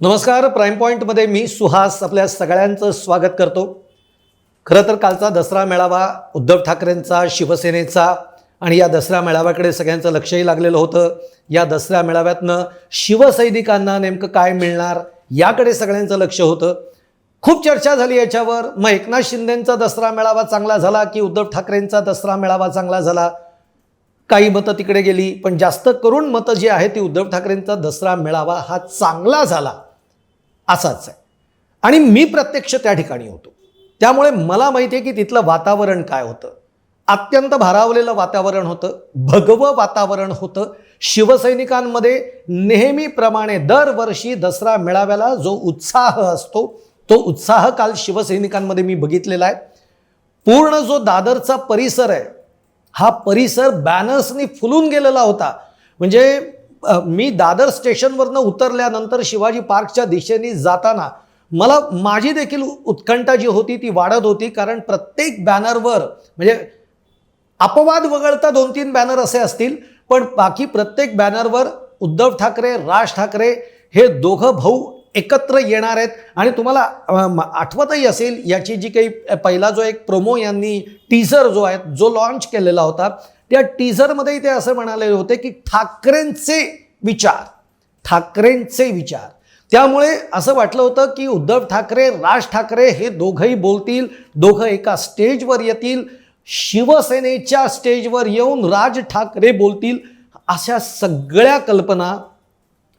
नमस्कार प्राईम पॉईंटमध्ये मी सुहास आपल्या सगळ्यांचं स्वागत करतो. खरं तर कालचा दसरा मेळावा उद्धव ठाकरेंचा शिवसेनेचा आणि या दसरा मेळाव्याकडे सगळ्यांचं लक्षही लागलेलं होतं. या दसऱ्या मेळाव्यातनं शिवसैनिकांना नेमकं काय मिळणार याकडे सगळ्यांचं लक्ष होतं. खूप चर्चा झाली याच्यावर. मग एकनाथ शिंदेंचा दसरा मेळावा चांगला झाला की उद्धव ठाकरेंचा दसरा मेळावा चांगला झाला? काही मतं तिकडे गेली पण जास्त करून मतं जी आहेत ती उद्धव ठाकरेंचा दसरा मेळावा हा चांगला झाला. असाच आहे. आणि मी प्रत्यक्ष त्या ठिकाणी होतो. त्यामुळे मला माहिती आहे की तिथलं वातावरण काय होतं. अत्यंत भारावलेलं वातावरण होतं. भगवं वातावरण होतं. शिवसैनिकांमध्ये नेहमीप्रमाणे दरवर्षी दसरा मेळाव्याला जो उत्साह असतो तो उत्साह काल शिवसैनिकांमध्ये मी बघितलेला आहे. पूर्ण जो दादरचा परिसर आहे हा परिसर बॅनर्सनी फुलून गेलेला होता. म्हणजे मी दादर स्टेशनवरनं उतरल्यानंतर शिवाजी पार्कच्या दिशेने जाताना मला माझी देखील उत्कंठा जी होती ती वाढत होती कारण प्रत्येक बॅनरवर म्हणजे अपवाद वगळता दोन तीन बॅनर असे असतील पण बाकी प्रत्येक बॅनरवर उद्धव ठाकरे राज ठाकरे हे दोघं भाऊ एकत्र येणार आहेत. आणि तुम्हाला आठवतही असेल याची जी काही पहिला जो एक प्रोमो यांनी टीझर जो आहे जो लॉन्च केलेला होता त्या टीझरमध्येही ते असं म्हणाले होते की ठाकरेंचे विचार ठाकरेंचे विचार. त्यामुळे असं वाटलं होतं की उद्धव ठाकरे राज ठाकरे हे दोघंही बोलतील दोघं एका स्टेजवर येतील शिवसेनेच्या स्टेजवर येऊन राज ठाकरे बोलतील अशा सगळ्या कल्पना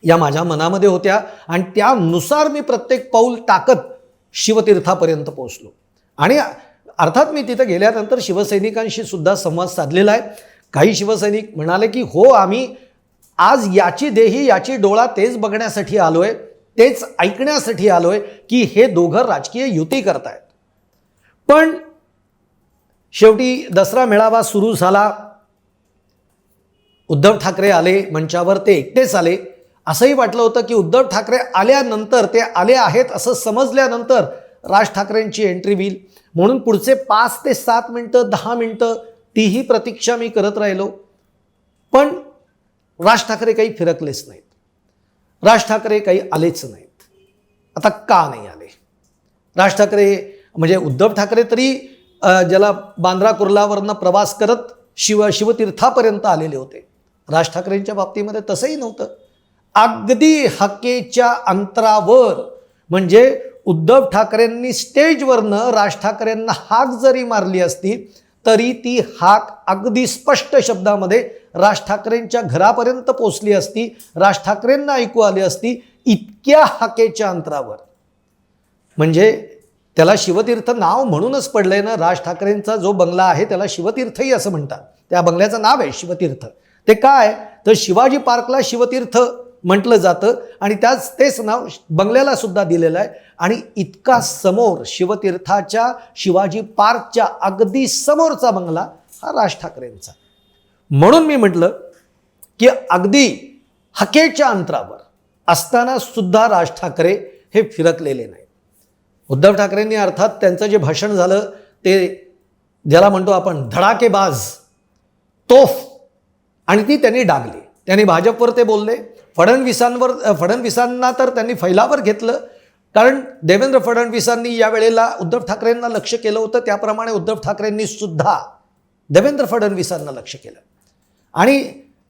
या माझ्या मनामध्ये होत्या आणि त्यानुसार मी प्रत्येक पाऊल टाकत शिवतीर्थापर्यंत पोहोचलो. आणि अर्थात मी तिथं गेल्यानंतर शिवसैनिकांशी सुद्धा संवाद साधलेला आहे. काही शिवसैनिक म्हणाले की हो आम्ही आज याची देही याची डोळा तेच बघण्यासाठी आलो आहे तेच ऐकण्यासाठी आलो आहे की हे दोघं राजकीय युती करतायत. पण शेवटी दसरा मेळावा सुरू झाला. उद्धव ठाकरे आले मंचावर ते एकटेच आले. असंही वाटलं होतं की उद्धव ठाकरे आल्यानंतर ते आले आहेत असं समजल्यानंतर राज ठाकरेंची एंट्री होईल. म्हणून पुढचे पाच ते सात मिनटं दहा मिनटं तीही प्रतीक्षा मी करत राहिलो. पण राज ठाकरे काही फिरकलेच नाहीत. राज ठाकरे काही आलेच नाहीत. आता का नाही आले? राज ठाकरे म्हणजे उद्धव ठाकरे तरी ज्याला बांद्रा कुर्लावरनं प्रवास करत शिव शिवतीर्थापर्यंत आलेले होते. राज ठाकरेंच्या बाबतीमध्ये तसंही नव्हतं. अगदी हकेच्या अंतरावर म्हणजे उद्धव ठाकरेंनी स्टेजवरनं राज ठाकरेंना हाक जरी मारली असती तरी ती हाक अगदी स्पष्ट शब्दामध्ये राज ठाकरेंच्या घरापर्यंत पोचली असती राज ठाकरेंना ऐकू आली असती इतक्या हाकेच्या अंतरावर. म्हणजे त्याला शिवतीर्थ नाव म्हणूनच पडलंय ना राज ठाकरेंचा जो बंगला आहे त्याला शिवतीर्थही असं म्हणतात. त्या बंगल्याचं नाव आहे शिवतीर्थ. ते काय? तर शिवाजी पार्कला शिवतीर्थ म्हटलं जातं. आणि त्याच तेच नाव बंगल्याला सुद्धा दिलेलं आहे. आणि इतका समोर शिवतीर्थाच्या शिवाजी पार्कच्या अगदी समोरचा बंगला हा राज ठाकरेंचा. म्हणून मी म्हटलं की अगदी हकेच्या अंतरावर असताना सुद्धा राज ठाकरे हे फिरकलेले नाही उद्धव ठाकरेंनी अर्थात त्यांचं जे भाषण झालं ते ज्याला म्हणतो आपण धडाकेबाज तोफ आणि ती त्यांनी डागली. त्यांनी भाजपवर ते बोलले. फडणवीसांवर फडणवीसांना तर त्यांनी फैलावर घेतलं. कारण देवेंद्र फडणवीसांनी या वेळेला उद्धव ठाकरेंना लक्ष केलं होतं. त्याप्रमाणे उद्धव ठाकरेंनी सुद्धा देवेंद्र फडणवीसांना लक्ष केलं. आणि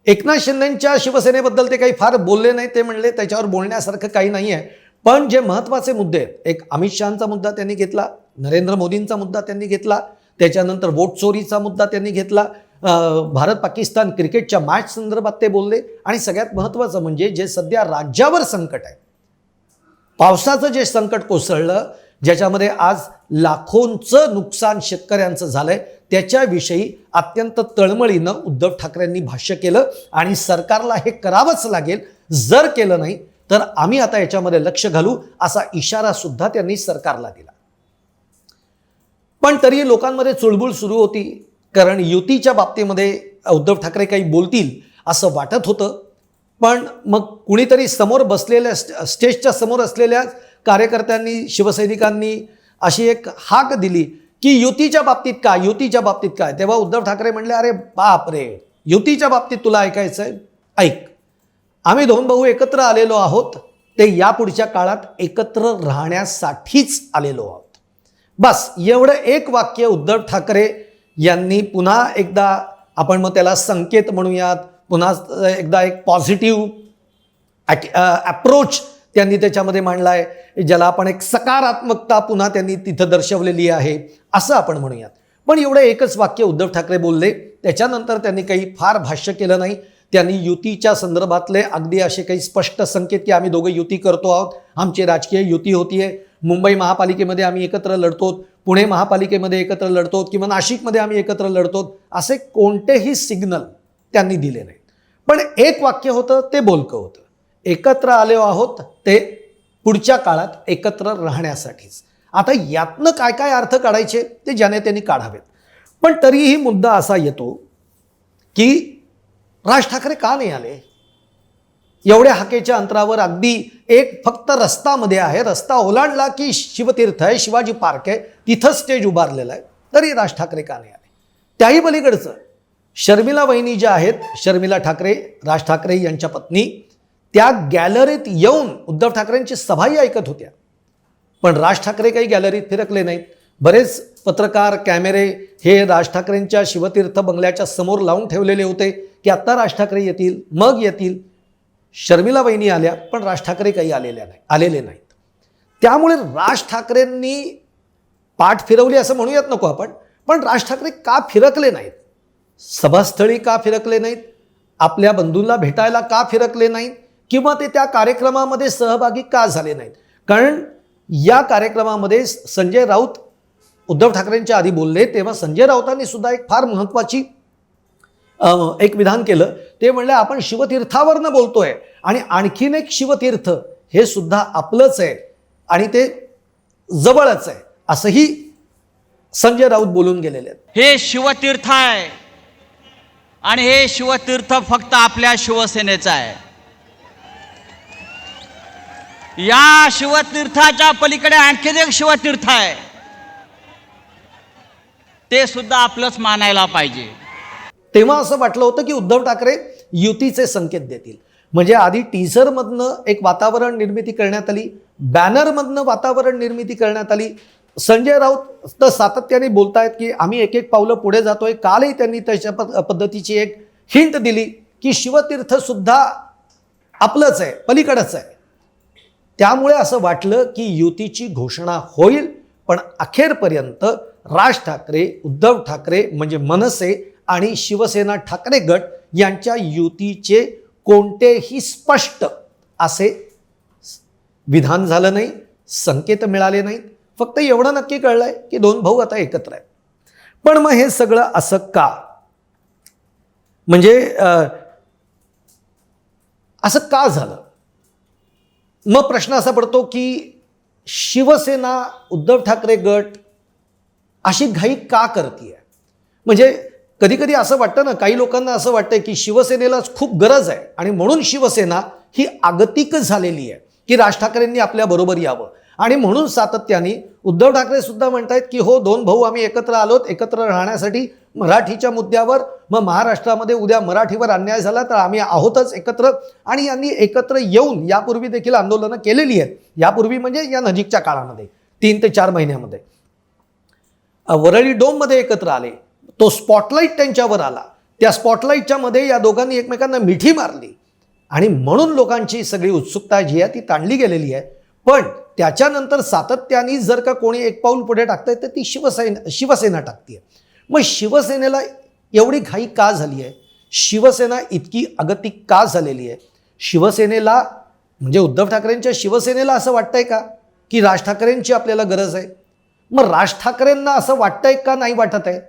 एकनाथ शिंदेंच्या शिवसेनेबद्दल ते काही फार बोलले नाही. ते म्हणले त्याच्यावर बोलण्यासारखं काही नाही आहे पण जे महत्त्वाचे मुद्दे आहेत एक अमित शहाचा मुद्दा त्यांनी घेतला नरेंद्र मोदींचा मुद्दा त्यांनी घेतला त्याच्यानंतर वोट चोरीचा मुद्दा त्यांनी घेतला भारत पाकिस्तान क्रिकेटच्या मॅच संदर्भात ते बोलले. आणि सगळ्यात महत्त्वाचं म्हणजे जे सध्या राज्यावर संकट आहे पावसाचं जे संकट कोसळलं ज्याच्यामध्ये आज लाखोंचं नुकसान शेतकऱ्यांचं झालंय त्याच्याविषयी अत्यंत तळमळीनं उद्धव ठाकरेंनी भाष्य केलं. आणि सरकारला हे करावंच लागेल. जर केलं नाही तर आम्ही आता याच्यामध्ये लक्ष घालू असा इशारा सुद्धा त्यांनी सरकारला दिला. पण तरी लोकांमध्ये चुळबुळ सुरू होती. कारण युतीच्या बाबतीमध्ये उद्धव ठाकरे काही बोलतील असं वाटत होतं. पण मग कुणीतरी समोर बसलेल्या स्टेजच्या समोर असलेल्या कार्यकर्त्यांनी शिवसैनिकांनी अशी एक हाक दिली की युतीच्या बाबतीत काय युतीच्या बाबतीत काय? तेव्हा उद्धव ठाकरे म्हणले अरे बाप रे युतीच्या बाबतीत तुला ऐकायचं आहे ऐक. आम्ही दोन भाऊ एकत्र आलेलो आहोत. ते या पुढच्या काळात एकत्र राहण्यासाठीच आलेलो आहोत. बस एवढं एक वाक्य उद्धव ठाकरे यांनी पुन्हा एकदा आपण मग त्याला संकेत म्हणूयात पुन्हा एकदा एक पॉझिटिव्ह अप्रोच त्यांनी त्याच्यामध्ये मांडला आहे ज्याला आपण एक सकारात्मकता पुन्हा त्यांनी तिथं दर्शवलेली आहे असं आपण म्हणूयात. पण एवढं एकच वाक्य उद्धव ठाकरे बोलले त्याच्यानंतर त्यांनी काही फार भाष्य केलं नाही. त्यांनी युतीच्या संदर्भातले अगदी असे काही स्पष्ट संकेत की आम्ही दोघं युती करतो आहोत आमची राजकीय युती होतीये मुंबई महापालिकेमध्ये आम्ही एकत्र लढतो पुणे महापालिकेमध्ये एकत्र लढतो किंवा नाशिकमध्ये आम्ही एकत्र लढतो असे कोणतेही सिग्नल त्यांनी दिले नाहीत. पण एक वाक्य होतं ते बोलकं होतं. एकत्र आलो आहोत ते पुढच्या काळात एकत्र राहण्यासाठीच. आता यातनं काय काय अर्थ काढायचे ते ज्याने त्यांनी काढावेत. पण तरीही मुद्दा असा येतो की राज ठाकरे का नाही आले? एवढ्या हाकेच्या अंतरावर अगदी एक फक्त रस्तामध्ये आहे. रस्ता ओलांडला की शिवतीर्थ आहे. शिवाजी पार्क आहे. तिथं स्टेज उभारलेलं आहे. तरी राज ठाकरे का नाही आले? त्याही पलीकडचं. शर्मिला वहिनी ज्या आहेत शर्मिला ठाकरे राज ठाकरे यांच्या पत्नी त्या गॅलरीत येऊन उद्धव ठाकरेंची सभाही ऐकत होत्या. पण राज ठाकरे काही गॅलरीत फिरकले नाहीत. बरेच पत्रकार कॅमेरे हे राज ठाकरेंच्या शिवतीर्थ बंगल्याच्या समोर लावून ठेवलेले होते की आत्ता राज ठाकरे येतील मग येतील. शर्मिला वहिनी आल्या पण राज ठाकरे काही आलेल्या नाही आलेले नाहीत. त्यामुळे राज ठाकरेंनी पाठ फिरवली असं म्हणूयात नको आपण पण राज ठाकरे का फिरकले नाहीत? सभास्थळी का फिरकले नाहीत? आपल्या बंधूंना भेटायला का फिरकले नाहीत? किंवा ते त्या कार्यक्रमामध्ये सहभागी का झाले नाहीत? कारण या कार्यक्रमामध्ये संजय राऊत उद्धव ठाकरेंच्या आधी बोलले तेव्हा संजय राऊतांनी सुद्धा एक फार महत्त्वाची एक विधान केलं ते म्हणलं आपण शिवतीर्थावरनं बोलतोय आणि आणखीन एक शिवतीर्थ हे सुद्धा आपलंच आहे आणि ते जवळच आहे. असंही संजय राऊत बोलून गेलेले आहेत. हे शिवतीर्थ आहे आणि हे शिवतीर्थ फक्त आपल्या शिवसेनेचं आहे. या शिवतीर्थाच्या पलीकडे आणखीन एक शिवतीर्थ आहे. ते सुद्धा आपलंच मानायला पाहिजे. तेव्हा असं वाटलं होतं की उद्धव ठाकरे युतीचे संकेत देतील. म्हणजे आधी टीझरमधनं एक वातावरण निर्मिती करण्यात आली बॅनरमधनं वातावरण निर्मिती करण्यात आली. संजय राऊत तर सातत्याने बोलतायत की आम्ही एक एक पावलं पुढे जातोय. कालही त्यांनी त्याच्या पद्धतीची एक हिंट दिली की शिवतीर्थसुद्धा आपलंच आहे पलीकडंच आहे. त्यामुळे असं वाटलं की युतीची घोषणा होईल पण अखेरपर्यंत राज ठाकरे उद्धव ठाकरे म्हणजे मनसे आणि शिवसेना ठाकरे गट यांच्या युतीचे कोणतेही स्पष्ट असे विधान झालं नाही संकेत मिळाले नाहीत. फक्त एवढं नक्की कळलंय की दोन भाऊ आता एकत्र आहेत. पण मग हे सगळं असं का? म्हणजे असं का झालं? मग प्रश्न असा पडतो की शिवसेना उद्धव ठाकरे गट अशी घाई का करते म्हणजे कधी कधी असं वाटतं ना काही लोकांना असं वाटतं की शिवसेनेला खूप गरज आहे आणि म्हणून शिवसेना ही आगतिक झालेली आहे की राज ठाकरेंनी आपल्याबरोबर यावं. आणि म्हणून सातत्याने उद्धव ठाकरे सुद्धा म्हणतायत की हो दोन भाऊ आम्ही एकत्र आलोत एकत्र राहण्यासाठी मराठीच्या मुद्द्यावर मग महाराष्ट्रामध्ये उद्या मराठीवर अन्याय झाला तर आम्ही आहोतच एकत्र आणि यांनी एकत्र येऊन यापूर्वी देखील आंदोलनं केलेली आहेत. यापूर्वी म्हणजे या नजीकच्या काळामध्ये तीन ते चार महिन्यामध्ये. वरळी डोममध्ये एकत्र आले. तो स्पॉटलाईट त्यांच्यावर आला. त्या स्पॉटलाईटच्या मध्ये या दोघांनी एकमेकांना मिठी मारली. आणि म्हणून लोकांची सगळी उत्सुकता जी आहे ती ताणली गेलेली आहे. पण त्याच्यानंतर सातत्याने जर का कोणी एक पाऊल पुढे टाकतंय तर ती शिवसेना शिवसेना टाकते मग शिवसेनेला एवढी घाई का झाली आहे शिवसेना इतकी अगतिक का झालेली आहे? शिवसेनेला म्हणजे उद्धव ठाकरेंच्या शिवसेनेला असं वाटतंय का? की राज ठाकरेंची आपल्याला गरज आहे? मग राज ठाकरेंना असं वाटतंय का नाही वाटत आहे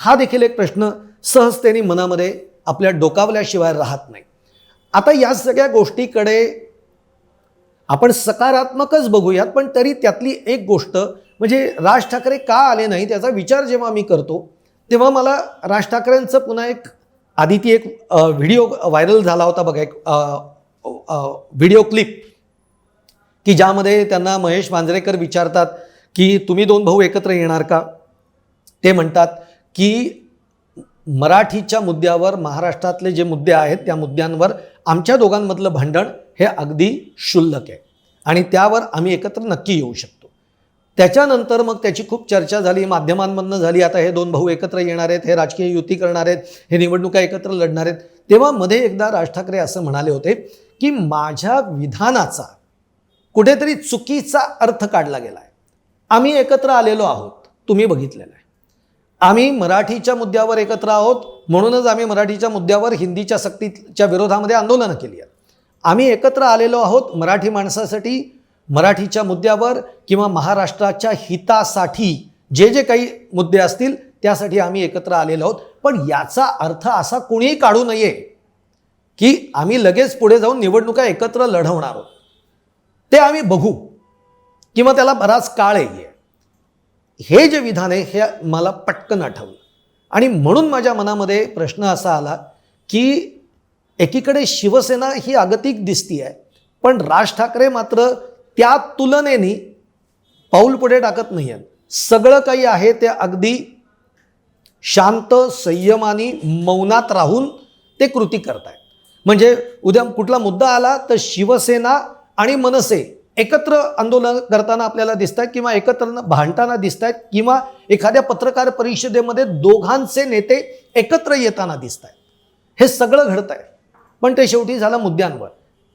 हा देखील एक प्रश्न सहजतेने मनामध्ये आपल्या डोकावल्याशिवाय राहत नाही. आता या सगळ्या गोष्टीकडे आपण सकारात्मकच बघूयात पण तरी त्यातली एक गोष्ट म्हणजे राज ठाकरे का आले नाही त्याचा विचार जेव्हा मी करतो तेव्हा मला राज ठाकरेंचं पुन्हा एक आधी ती एक व्हिडिओ व्हायरल झाला होता बघा एक व्हिडिओ क्लिप की ज्यामध्ये त्यांना महेश मांजरेकर विचारतात की तुम्ही दोन भाऊ एकत्र येणार का? ते म्हणतात की मराठीच्या मुद्द्यावर महाराष्ट्रातले जे मुद्दे आहेत त्या मुद्द्यांवर आमच्या दोघांमधलं भांडण हे अगदी क्षुल्लक आहे. आणि त्यावर आम्ही एकत्र नक्की येऊ शकतो. त्याच्यानंतर मग त्याची खूप चर्चा झाली माध्यमांमधनं झाली. आता हे दोन भाऊ एकत्र येणार आहेत हे राजकीय युती करणार आहेत हे निवडणुका एकत्र लढणार आहेत. तेव्हा मध्ये एकदा राज ठाकरे असं म्हणाले होते की माझ्या विधानाचा कुठेतरी चुकीचा अर्थ काढला गेला आहे आम्ही एकत्र आलेलो आहोत तुम्ही बघितलेलं आहे. आम्ही मराठीच्या मुद्द्यावर एकत्र आहोत. म्हणूनच आम्ही मराठीच्या मुद्द्यावर हिंदीच्या सक्तीच्या विरोधामध्ये आंदोलनं केली आहेत. आम्ही एकत्र आलेलो आहोत मराठी माणसासाठी मराठीच्या मुद्द्यावर किंवा महाराष्ट्राच्या हितासाठी जे जे काही मुद्दे असतील त्यासाठी आम्ही एकत्र आलेलो आहोत. पण याचा अर्थ असा कोणीही काढू नये की आम्ही लगेच पुढे जाऊन निवडणुका एकत्र लढवणार आहोत. ते आम्ही बघू किंवा त्याला बराच काळ आहे हे जे विधान आहे हे मला पटकन आठवलं. आणि म्हणून माझ्या मनामध्ये प्रश्न असा आला की एकीकडे शिवसेना ही आगतिक दिसती आहे पण राज ठाकरे मात्र त्या तुलनेने पाऊल पुढे टाकत नाही आहेत. सगळं काही आहे ते अगदी शांत संयमानी मौनात राहून ते कृती करतायत. म्हणजे उद्या कुठला मुद्दा आला तर शिवसेना आणि मनसे एकत्र आंदोलन करताना आपल्याला दिसत आहेत किंवा एकत्र भांडताना दिसत आहेत किंवा एखाद्या पत्रकार परिषदेमध्ये दोघांचे नेते एकत्र येताना दिसत आहेत हे सगळं घडत आहे पण ते शेवटी झालं मुद्द्यांवर.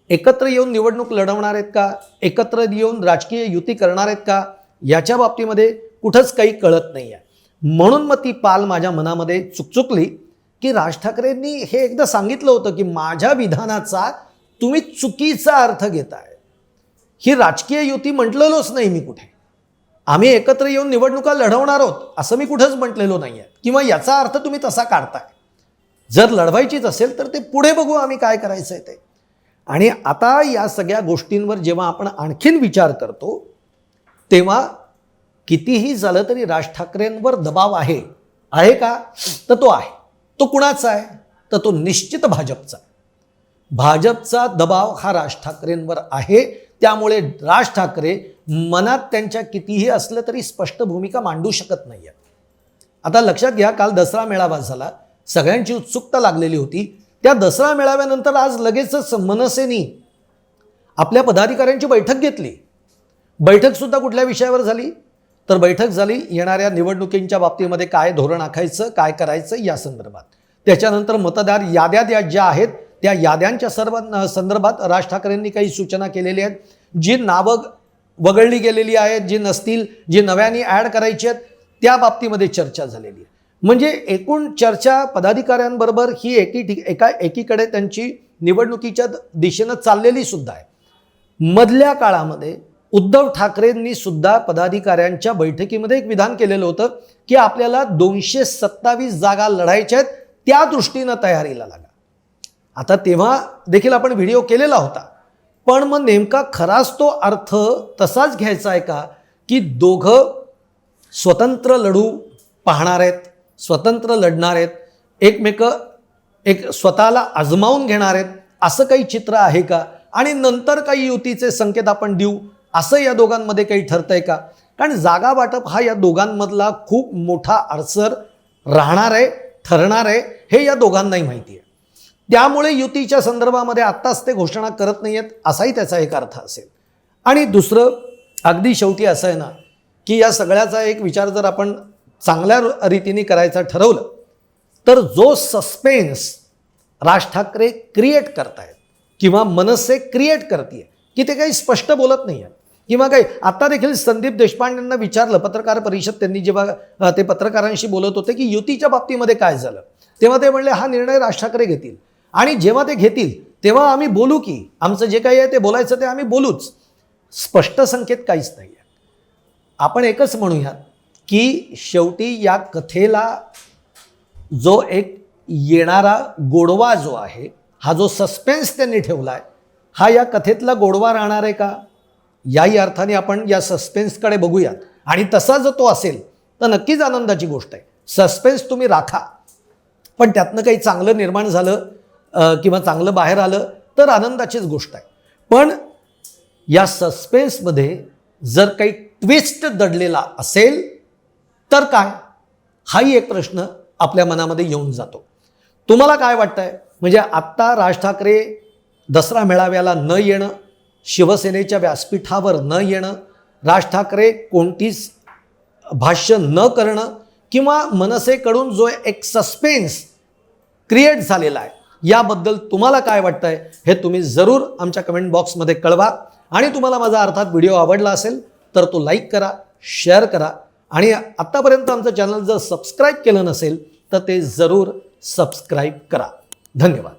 एकत्र येऊन निवडणूक लढवणार आहेत का? एकत्र येऊन राजकीय युती करणार आहेत का? याच्या बाबतीमध्ये कुठंच काही कळत नाही आहे म्हणून मग ती पाल माझ्या मनामध्ये चुकचुकली की राज ठाकरेंनी हे एकदा सांगितलं होतं की माझ्या विधानाचा तुम्ही चुकीचा अर्थ घेताय. ही राजकीय युती म्हटलेलोच नाही मी कुठे. आम्ही एकत्र येऊन निवडणुका लढवणार आहोत असं मी कुठंच म्हटलेलो नाही आहे किंवा याचा अर्थ तुम्ही तसा काढताय. जर लढवायचीच असेल तर ते पुढे बघू आम्ही काय करायचं आहे ते. आणि आता या सगळ्या गोष्टींवर जेव्हा आपण आणखीन विचार करतो तेव्हा कितीही झालं तरी राज ठाकरेंवर दबाव आहे. आहे का? तर तो आहे. तो कुणाचा आहे? तर तो निश्चित भाजपचा आहे. भाजपचा दबाव हा राज ठाकरेंवर आहे. त्यामुळे राज ठाकरे मनात त्यांच्या कितीही असलं तरी स्पष्ट भूमिका मांडू शकत नाही आहेत आता लक्षात घ्या काल दसरा मेळावा झाला. सगळ्यांची उत्सुकता लागलेली होती. त्या दसरा मेळाव्यानंतर आज लगेचच मनसेनी आपल्या पदाधिकाऱ्यांची बैठक घेतली. बैठकसुद्धा कुठल्या विषयावर झाली? तर बैठक झाली येणाऱ्या निवडणुकींच्या बाबतीमध्ये काय धोरण आखायचं काय करायचं या संदर्भात. त्याच्यानंतर मतदार याद्या ज्या ज्या आहेत त्या याद्यांच्या सर्व संदर्भात राज ठाकरेंनी काही सूचना केलेल्या आहेत. जी नावं वगळली गेलेली आहेत जी नसतील जी नव्याने ॲड करायची आहेत त्या बाबतीमध्ये चर्चा झालेली आहे. म्हणजे एकूण चर्चा पदाधिकाऱ्यांबरोबर ही एकी ठिक एका एकीकडे त्यांची निवडणुकीच्या दिशेनं चाललेली सुद्धा आहे. मधल्या काळामध्ये उद्धव ठाकरेंनी सुद्धा पदाधिकाऱ्यांच्या बैठकीमध्ये एक विधान केलेलं होतं की आपल्याला दोनशे सत्तावीस जागा लढायच्या आहेत त्या दृष्टीनं तयारीला लागा. आता तेव्हा देखील आपण व्हिडिओ केलेला होता. पण मग नेमका खराच तो अर्थ तसाच घ्यायचा आहे का? की दोघं स्वतंत्र लढू पाहणार आहेत स्वतंत्र लढणार आहेत एकमेक एक स्वतःला आजमावून घेणार आहेत असं काही चित्र आहे का? आणि नंतर काही युतीचे संकेत आपण देऊ असं या दोघांमध्ये काही ठरतंय का? कारण जागा वाटप हा या दोघांमधला खूप मोठा अडसर राहणार आहे ठरणार आहे हे या दोघांनाही माहिती आहे. त्यामुळे युतीच्या संदर्भामध्ये आत्ताच ते घोषणा करत नाही आहेत असाही त्याचा एक अर्थ असेल. आणि दुसरं अगदी शेवटी असं आहे ना की या सगळ्याचा एक विचार जर आपण चांगल्या रीतीने करायचा ठरवलं तर जो सस्पेन्स राज ठाकरे क्रिएट करतायत किंवा मनसे क्रिएट करते की ते काही स्पष्ट बोलत नाही आहेत किंवा काही आता देखील संदीप देशपांडेंना विचारलं पत्रकार परिषद त्यांनी जेव्हा ते पत्रकारांशी बोलत होते की युतीच्या बाबतीमध्ये काय झालं? तेव्हा ते म्हणले हा निर्णय राज ठाकरे घेतील. आणि जेव्हा ते घेतील तेव्हा आम्ही बोलू की आमचं जे काही आहे ते बोलायचं ते आम्ही बोलूच. स्पष्ट संकेत काहीच नाही आहे आपण एकच म्हणूयात की शेवटी या कथेला जो एक येणारा गोडवा जो आहे हा जो सस्पेन्स त्यांनी ठेवला आहे हा या कथेतला गोडवा राहणार आहे का? याही अर्थाने आपण या सस्पेन्सकडे बघूयात. आणि तसा जर तो असेल तर नक्कीच आनंदाची गोष्ट आहे. सस्पेन्स तुम्ही राखा. पण त्यातनं काही चांगलं निर्माण झालं किंवा चांगलं बाहेर आलं तर आनंदाचीच गोष्ट आहे. पण या सस्पेन्समध्ये जर काही ट्विस्ट दडलेला असेल तर काय? हाही एक प्रश्न आपल्या मनामध्ये येऊन जातो. तुम्हाला काय वाटतंय? म्हणजे आत्ता राज ठाकरे दसरा मेळाव्याला न येणं शिवसेनेच्या व्यासपीठावर न येणं राज ठाकरे कोणतीच भाष्य न करणं किंवा मनसेकडून जो एक सस्पेन्स क्रिएट झालेला आहे याबद्दल तुम्हाला काय वाटतंय हे तुम्ही जरूर आमच्या कमेंट बॉक्समध्ये कळवा. आणि तुम्हाला माझा अर्थात व्हिडिओ आवडला असेल तर तो लाईक करा शेअर करा. आणि आत्तापर्यंत आमचं चॅनल जर सबस्क्राईब केलं नसेल तर ते जरूर सबस्क्राईब करा. धन्यवाद.